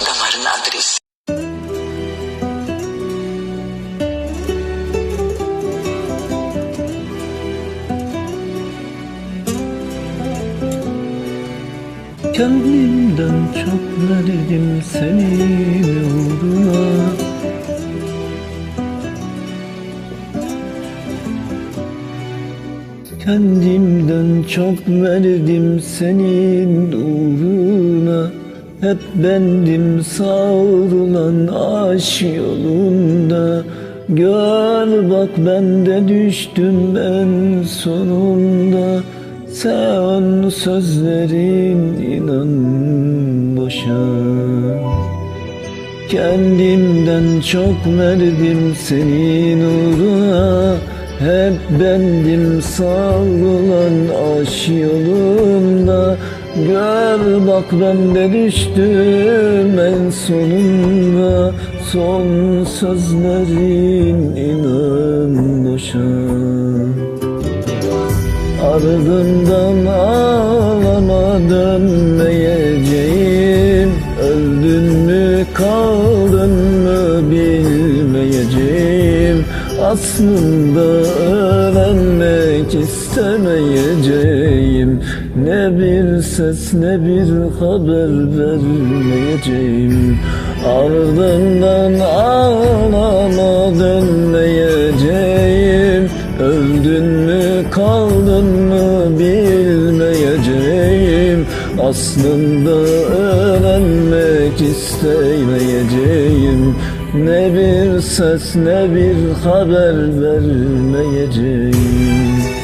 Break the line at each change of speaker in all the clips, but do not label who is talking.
damarın adresi.
Kendimden çok verdim senin uğruna Kendimden çok verdim senin uğruna Hep bendim savrulan aş yolunda. Gör bak ben de düştüm en sonunda. Sen sözlerin inan boşa. Kendimden çok verdim senin uğruna. Hep bendim savrulan aş yolunda Gör bak ben de düştüm en sonunda. Son sözlerin inan boşa. Ardından ağlama dönmeyeceğim. Öldün mü kaldın mı bilmeyeceğim. Aslında öğrenmek istemeyeceğim Ne bir ses ne bir haber vermeyeceğim. Ardından ağlama dönmeyeceğim Öldün mü kaldın mı bilmeyeceğim. Aslında öğrenmek istemeyeceğim. Ne bir ses ne bir haber vermeyeceğim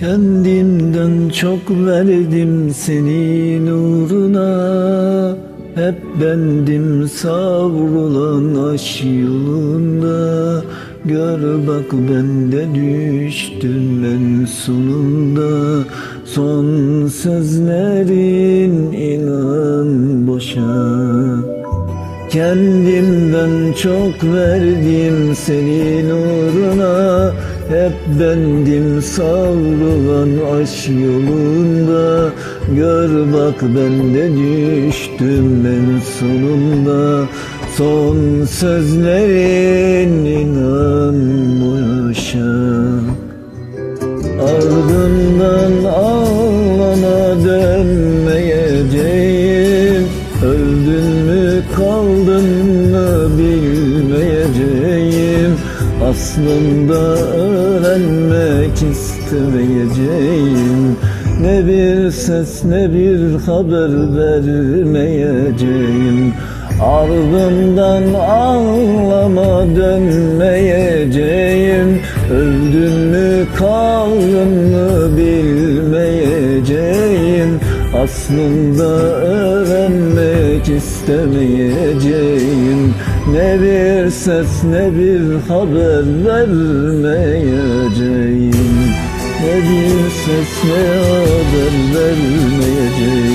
Kendimden çok verdim senin uğruna. Hep bendim savrulan aş yolunda. Gör bak ben de düştüm en sonunda. Son sözlerin inan boşa. Kendimden çok verdim senin uğruna Hep bendim savrulan aş yolunda. Gör bak ben de düştüm en sonunda. Son sözlerin inan boşa Ardından ağlama dönmeyeceğim. Öldün mü kaldın mı bilmeyeceğim Aslında öğrenmek istemeyeceğim. Ne bir ses ne bir haber vermeyeceğim. Ardından ağlama dönmeyeceğim. Öldün mü kaldın mı Aslında öğrenmek istemeyeceğim Ne bir ses ne bir haber vermeyeceğim Ne bir ses ne haber vermeyeceğim